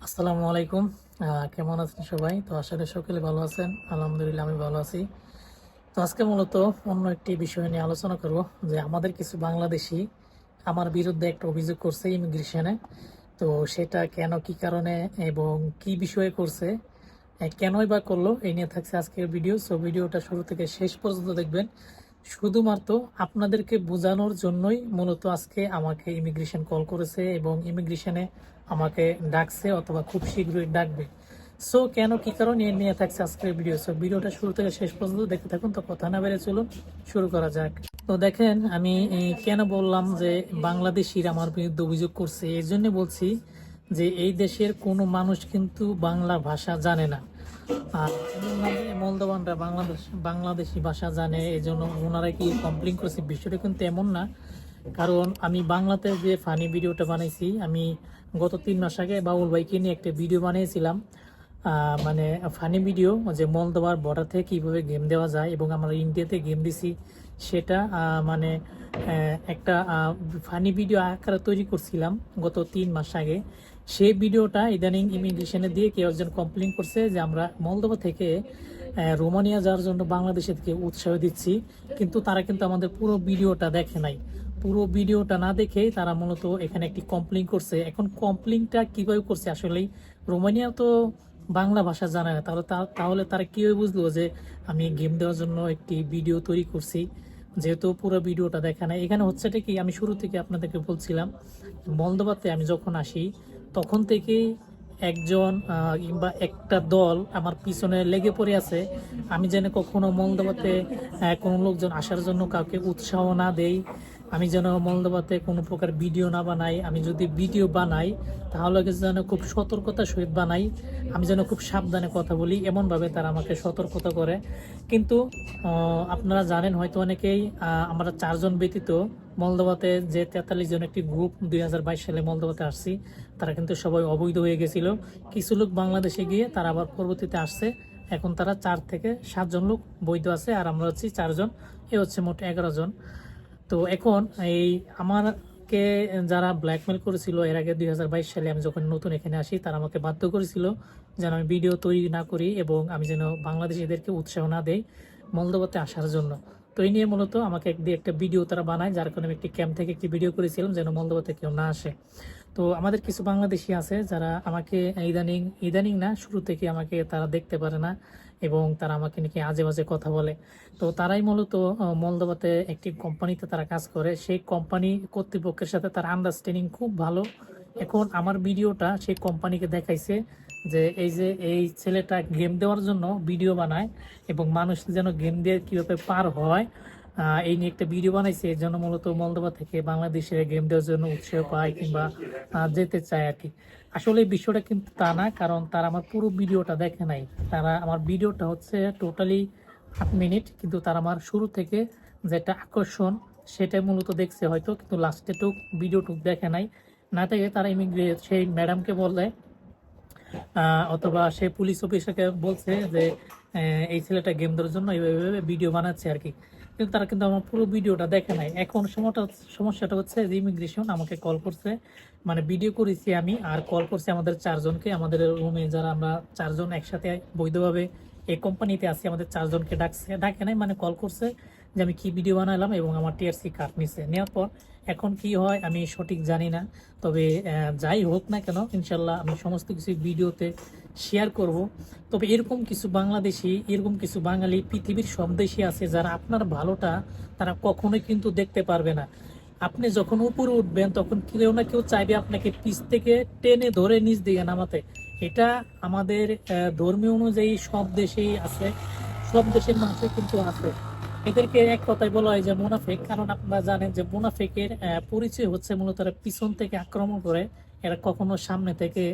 আসসালামু আলাইকুম। কেমন আছেন সবাই? তো আশা করি সকলে ভালো আছেন। আলহামদুলিল্লাহ আমি ভালো আছি। তো আজকে মূলত অন্য একটি বিষয় নিয়ে আলোচনা করব, যে আমাদের কিছু বাংলাদেশি আমার বিরুদ্ধে একটা অভিযোগ করছে ইমিগ্রেশনে। তো সেটা কেন, কি কারণে, এবং কি বিষয়ে করছে কেনই বা করল, এই নিয়ে থাকছে আজকের ভিডিও। সো ভিডিওটা শুরু থেকে শেষ পর্যন্ত দেখবেন। শুধুমাত্র আপনাদেরকে বোঝানোর জন্যই মূলত আজকে আমাকে ইমিগ্রেশন কল করেছে এবং ইমিগ্রেশনে আমাকে ডাকছে অথবা খুব শীঘ্রই ডাকবে। সো কেন, কি কারণ নিয়ে থাকছে আজকের ভিডিও সো ভিডিওটা শুরু থেকে শেষ পর্যন্ত দেখতে থাকুন। তো কথা না বেড়ে চলুন, শুরু করা যাক। তো দেখেন, আমি কেন বললাম যে বাংলাদেশির আমার বিরুদ্ধে অভিযোগ করছে এই জন্য বলছি যে এই দেশের কোনো মানুষ কিন্তু বাংলা ভাষা জানে না। আর বাংলাদেশ, বাংলাদেশি ভাষা জানে এই জন্য ওনারা কি কমপ্লেন করেছে বিষয়টা কিন্তু এমন না। কারণ আমি বাংলাতে যে ফানি ভিডিওটা বানাইছি, আমি গত তিন মাস আগে বাবুল ভাইকে নিয়ে একটা ভিডিও বানিয়েছিলাম। মানে ফানি ভিডিও যে মলদোবার বর্ডার থেকে কীভাবে গেম দেওয়া যায় এবং আমরা ইন্ডিয়াতে গেম দিছি। সেটা মানে একটা ফানি ভিডিও আকারে তৈরি করছিলাম গত তিন মাস আগে। সেই ভিডিওটা ইদানিং ইমিগ্রেশনে দিয়ে কেউ একজন কমপ্লেন করছে যে আমরা মলদোবা থেকে রোমানিয়া যাওয়ার জন্য বাংলাদেশে থেকে উৎসাহ দিচ্ছি, কিন্তু তারা কিন্তু আমাদের পুরো ভিডিওটা দেখে নাই। পুরো ভিডিওটা না দেখেই তারা মূলত এখানে একটি কমপ্লেন করছে। এখন কমপ্লেনটা কীভাবে করছে? আসলেই রোমানিয়া তো বাংলা ভাষা জানে না, তাহলে তাহলে তারা কীভাবে বুঝলো যে আমি গেম দেওয়ার জন্য একটি ভিডিও তৈরি করছি? যেহেতু পুরো ভিডিওটা দেখা নাই এখানে হচ্ছেটা কি, আমি শুরু থেকে আপনাদেরকে বলছিলাম মলদোবাতে আমি যখন আসি, তখন থেকেই একজন কিংবা একটা দল আমার পিছনে লেগে পড়ে আছে। আমি যেন কখনো মলদোবাতে কোনো লোকজন আসার জন্য কাউকে উৎসাহ না দেই। আমি যেন মলদোবাতে কোনো প্রকার ভিডিও না বানাই, আমি যদি ভিডিও বানাই, তাহলে যেন খুব সতর্কতার সহিত বানাই, আমি যেন খুব সাবধানে কথা বলি, এমনভাবে তারা আমাকে সতর্কতা করে। কিন্তু আপনারা জানেন হয়তো অনেকেই আমরা চারজন ব্যতীত মলদোবাতে যে তেতাল্লিশ জন একটি গ্রুপ দুই হাজার বাইশ সালে মলদোবাতে আসছি, তারা কিন্তু সবাই অবৈধ হয়ে গেছিল। কিছু লোক বাংলাদেশে গিয়ে তারা আবার পরবর্তীতে আসছে। এখন তারা চার থেকে সাতজন লোক বৈধ আছে, আর আমরা হচ্ছি চারজন, এ হচ্ছে মোট এগারো জন। তো এখন এই আমাকে যারা ব্ল্যাকমেল করেছিল, এর আগে দুই হাজার বাইশ সালে আমি যখন নতুন এখানে আসি, তারা আমাকে বাধ্য করেছিল যেন আমি ভিডিও তৈরি না করি এবং আমি যেন বাংলাদেশিদেরকে উৎসাহ না দেই মলদোবাতে আসার জন্য। তো এই নিয়ে মূলত আমাকে একদিন একটা ভিডিও তারা বানায়, যার কারণে আমি একটি ক্যাম্প থেকে একটি ভিডিও করেছিলাম যেন মলদোবাতে কেউ না আসে। তো আমাদের কিছু বাংলাদেশি আছে যারা আমাকে ইদানিং ইদানিং না, শুরু থেকে আমাকে তারা দেখতে পারে না। এবং তারা আমাকে নাকি আজে বাজে কথা বলে। তো তারাই মূলত মলদোবাতে একটি কোম্পানিতে তারা কাজ করে। সেই কোম্পানি কর্তৃপক্ষের সাথে তার আন্ডারস্ট্যান্ডিং খুব ভালো। এখন আমার ভিডিওটা সেই কোম্পানিকে দেখাইছে যে এই যে এই ছেলেটা গেম দেওয়ার জন্য ভিডিও বানায় এবং মানুষ যেন গেম দিয়ে কীভাবে পার হয় এই নিয়ে একটা ভিডিও বানাইছে, এর জন্য মূলত মলদোবা থেকে বাংলাদেশের গেম দেওয়ার জন্য উৎসাহ পায় কিংবা যেতে চায় আর কি। আসলে বিষয়টা কিন্তু তা না, কারণ তারা আমার পুরো ভিডিওটা দেখে নাই। তারা, আমার ভিডিওটা হচ্ছে টোটালি আট মিনিট কিন্তু তারা আমার শুরু থেকে যেটা আকর্ষণ, সেটাই মূলত দেখছে হয়তো, কিন্তু লাস্টে টুক ভিডিও টুক দেখে নাই। না থেকে তারা ইমিগ্রে সেই ম্যাডামকে বলে অথবা সে পুলিশ অফিসারকে বলছে যে এই ছেলেটা গেম জন্য এইভাবে ভিডিও বানাচ্ছে আর কি। কিন্তু তারা কিন্তু আমার পুরো ভিডিওটা দেখে নাই। এখন সময়টা, সমস্যাটা হচ্ছে যে ইমিগ্রেশন আমাকে কল করছে। মানে ভিডিও করেছি আমি, আর কল করছি আমাদের চারজনকে। আমাদের রুমে যারা আমরা চারজন একসাথে বৈধভাবে এই কোম্পানিতে আছি, আমাদের চারজনকে ডাকছে। ডাকে নাই মানে কল করছে। যে আমি কি ভিডিও বানালাম এবং আমার টিআরসি কার্ড নিছে। নেওয়ার পর এখন কি হয়, আমি সঠিক জানি না। তবে যাই হোক না কেন, ইনশাল্লাহ আমি সমস্ত কিছু ভিডিওতে শেয়ার করব। তবে এরকম কিছু বাংলাদেশি, এরকম কিছু বাঙালি, পৃথিবীর সব দেশই আছে যারা আপনার ভালোটা তারা কখনোই কিন্তু দেখতে পারবে না। আপনি যখন উপরে উঠবেন, তখন কেউ না কেউ চাইবে আপনাকে পিছ থেকে টেনে ধরে নিচ দিকে নামাতে। এটা আমাদের ধর্মীয় অনুযায়ী সব দেশেই আছে। সব দেশের মানুষের কিন্তু আছে। এদেরকে এক কথায় বলা হয় যে মুনাফিক, কারণ আপনারা জানেন যে মুনাফিকের পরিচয় হচ্ছে মূলত এরা পিছন থেকে আক্রমণ করে, এরা কখনো সামনে থেকে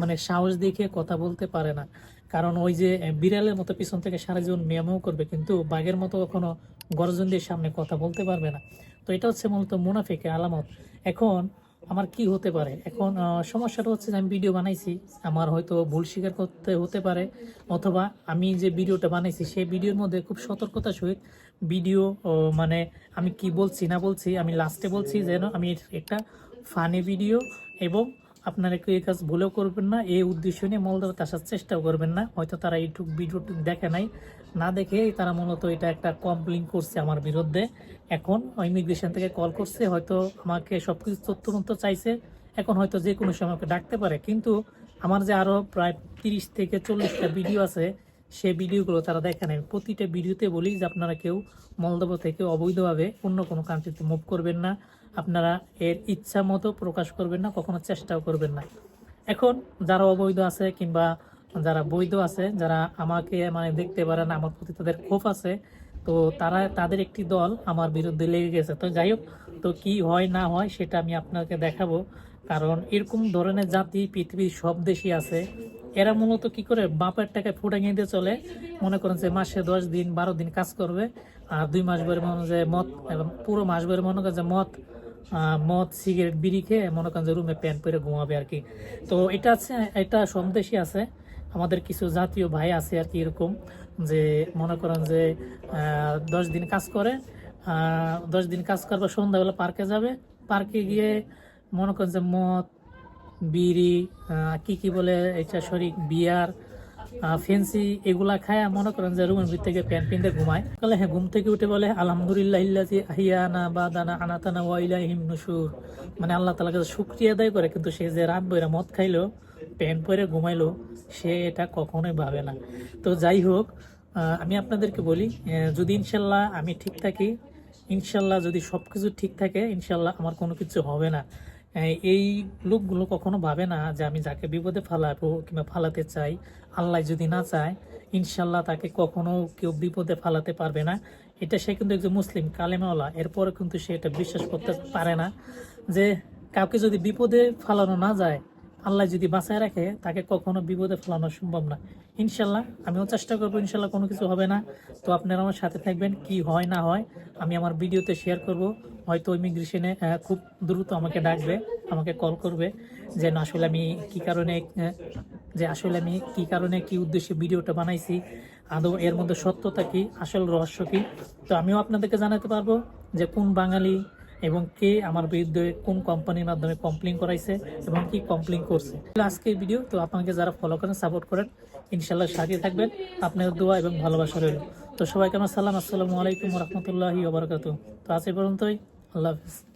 মানে সাহস দেখে কথা বলতে পারে না। কারণ ওই যে বিড়ালের মতো পিছন থেকে সারা জীবন মেয়ামেও করবে, কিন্তু বাঘের মতো কখনো গর্জন দিয়ে সামনে কথা বলতে পারবে না। তো এটা হচ্ছে মূলত মুনাফেকের আলামত। এখন আমার কি হতে পারে? এখন সমস্যাটা হচ্ছে যে আমি ভিডিও বানাইছি, আমার হয়তো ভুল স্বীকার করতে হতে পারে, অথবা আমি যে ভিডিওটা বানাইছি, সেই ভিডিওর মধ্যে খুব সতর্কতা সহিত ভিডিও মানে আমি কি বলছি না বলছি, আমি লাস্টে বলছি যেন আমি একটা ফানি ভিডিও এবং আপনারা কেউ এই কাজ ভুলেও করবেন না, এই উদ্দেশ্য নিয়ে মলদাতে আসার চেষ্টাও করবেন না। হয়তো তারা ইউটিউব ভিডিও দেখে নাই, না দেখে তারা মূলত এটা একটা কমপ্লেন করছে আমার বিরুদ্ধে। এখন ইমিগ্রেশন থেকে কল করছে, হয়তো আমাকে সব কিছু তথ্য মতো চাইছে। এখন হয়তো যে কোনো সময় আমাকে ডাকতে পারে। কিন্তু আমার যে আরও প্রায় তিরিশ থেকে চল্লিশটা ভিডিও আছে সেই ভিডিওগুলো তারা দেখে নেয় প্রতিটা ভিডিওতে বলি যে আপনারা কেউ মলদোবা থেকে অবৈধভাবে অন্য কোনো কান্ট্রিতে মুভ করবেন না। আপনারা এর ইচ্ছা মতো প্রকাশ করবেন না, কখনো চেষ্টাও করবেন না। এখন যারা অবৈধ আছে কিংবা যারা বৈধ আছে, যারা আমাকে মানে দেখতে পারেন, আমার প্রতি তাদের ক্ষোভ আছে, তো তারা, তাদের একটি দল আমার বিরুদ্ধে লেগে গেছে। তো যাই হোক, তো কি হয় না হয় সেটা আমি আপনাকে দেখাবো। কারণ এরকম ধরনের জাতি, পৃথিবীর সব দেশই আছে এরা মূলত কি করে বাপের টাকায় ফুটাঙিয়ে দিয়ে চলে। মনে করেন যে মাসে দশ দিন, বারো দিন কাজ করবে, আর দুই মাস ভরে মনে যে মদ, এবং পুরো মাস ভরে মনে করেন যে মদ মদ, সিগারেট, বিড়ি খেয়ে মনে করেন যে রুমে প্যান্ট পরে ঘুমাবে আর কি। তো এটা আছে, এটা সব দেশই আছে। আমাদের কিছু জাতীয় ভাই আছে আর কি এরকম, যে মনে করেন যে দশ দিন কাজ করে দশ দিন কাজ করবে সন্ধ্যাবেলা পার্কে যাবে। পার্কে গিয়ে মনে করেন যে মদ বিড়ি কি কি বলে এটা, শরিক বিয়ার ফেন্সি, এগুলা খায় মনে করেন যে রুমের ভিতর থেকে প্যান্ট পিনতে ঘুমায়। তাহলে হ্যাঁ ঘুম থেকে উঠে বলে, আলহামদুলিল্লাহ ইল্লাজি আহিয়ানা বা দানা আনাতানা ওয়াইলাহিম নুসুর মানে আল্লাহ তালা কাছে শুক্রিয়া আদায় করে, কিন্তু সে যে রাত বইরা মদ খাইলো, প্যান্ট পরে ঘুমাইলো, সে এটা কখনোই ভাবে না। তো যাই হোক আমি আপনাদেরকে বলি যদি ইনশাল্লাহ আমি ঠিক থাকি, ইনশাল্লাহ যদি সব কিছু ঠিক থাকে, ইনশাল্লাহ আমার কোনো কিছু হবে না। এই- লোকগুলো কখনো ভাবে না যে আমি যাকে বিপদে ফালাবো কিংবা ফালাতে চাই, আল্লাহ যদি না চায় ইনশাল্লাহ তাকে কখনো কেউ বিপদে ফালাতে পারবে না। এটা সে কিন্তু একজন মুসলিম, কালেমাওয়ালা। এরপরে কিন্তু সে এটা বিশ্বাস করতে পারে না যে কাউকে যদি বিপদে ফালানো না যায় আল্লাহ যদি বাঁচায় রাখে, তাকে কখনো বিপদে ফেলানো সম্ভব না। ইনশাল্লাহ আমিও চেষ্টা করব ইনশাল্লাহ কোনো কিছু হবে না। তো আপনারা আমার সাথে থাকবেন, কি হয়, না হয়, আমি আমার ভিডিওতে শেয়ার করব। হয়তো ইমিগ্রেশনে খুব দ্রুত আমাকে ডাকবে, আমাকে কল করবে যে, না, আসলে আমি কি কারণে যে, আসলে আমি কি কারণে, কি উদ্দেশ্যে ভিডিওটা বানাইছি? আদৌ এর মধ্যে সত্যতা কি? আসল রহস্য কি? তো আমিও আপনাদেরকে জানাতে পারব যে, কোন বাঙালি এবং কে আমার বিরুদ্ধে কোন কোম্পানির মাধ্যমে কমপ্লেন করাইছে এবং কি কমপ্লেন করছে। আজকে ভিডিও তো আপনাকে যারা ফলো করেন সাপোর্ট করেন ইনশাল্লাহ সাথে থাকবেন। আপনার দোয়া এবং ভালোবাসা রইল। তো সবাইকে আমার সালাম। আসসালামু আলাইকুম রহমতুল্লাহি ওবরাকাতু তো আজ পর্যন্তই। আল্লাহ হাফিজ।